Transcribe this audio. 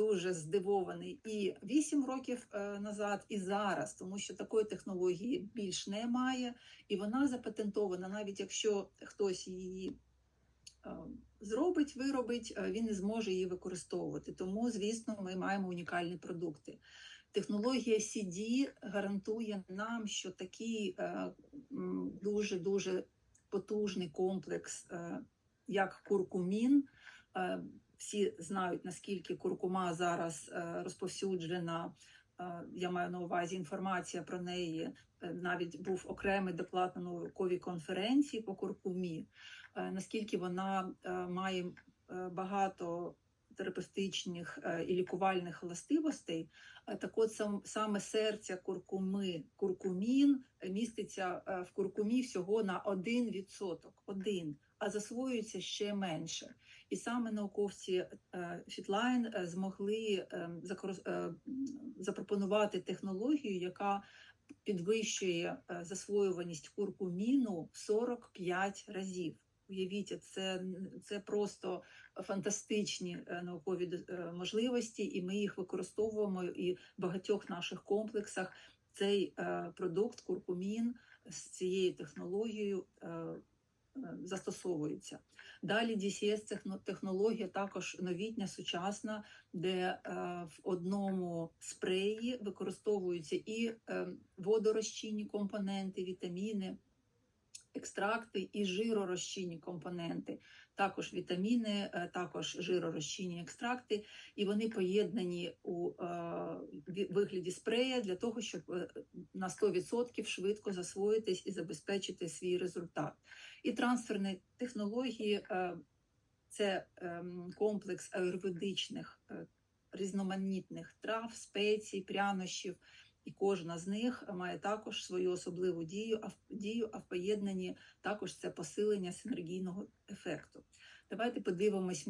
дуже здивований і 8 років е, назад, і зараз, тому що такої технології більш немає, і вона запатентована, навіть якщо хтось її е, зробить, виробить, е, він не зможе її використовувати. Тому, звісно, ми маємо унікальні продукти. Технологія CD гарантує нам, що такий дуже дуже потужний комплекс, як куркумін. Всі знають наскільки куркума зараз е, розповсюджена. Е, Я маю на увазі інформація про неї. Е, Навіть був окремий доклад на науковій конференції по куркумі. Наскільки вона має багато терапевтичних і лікувальних властивостей, так от сам саме серця куркуми, куркумін міститься в куркумі всього на 1%, один, а засвоюється ще менше. І саме науковці Фітлайн е, змогли е, закор- е, запропонувати технологію, яка підвищує засвоюваність куркуміну в 45 разів. Уявіть, це, це просто фантастичні наукові можливості, і ми їх використовуємо і в багатьох наших комплексах. Цей продукт куркумін з цією технологією застосовується. Далі DCS технологія також новітня, сучасна, де е, в одному спреї використовуються і е, водорозчинні компоненти, вітаміни, екстракти і жиророзчинні компоненти, також вітаміни, е, також жиророзчинні екстракти, і вони поєднані у е, вигляді спрея для того, щоб е, на 100% швидко засвоїтись і забезпечити свій результат. І трансферні технології це ем, комплекс аюрведичних різноманітних трав, спецій, прянощів. І кожна з них має також свою особливу дію, а в дію, а в поєднанні також це посилення синергійного ефекту. Давайте подивимось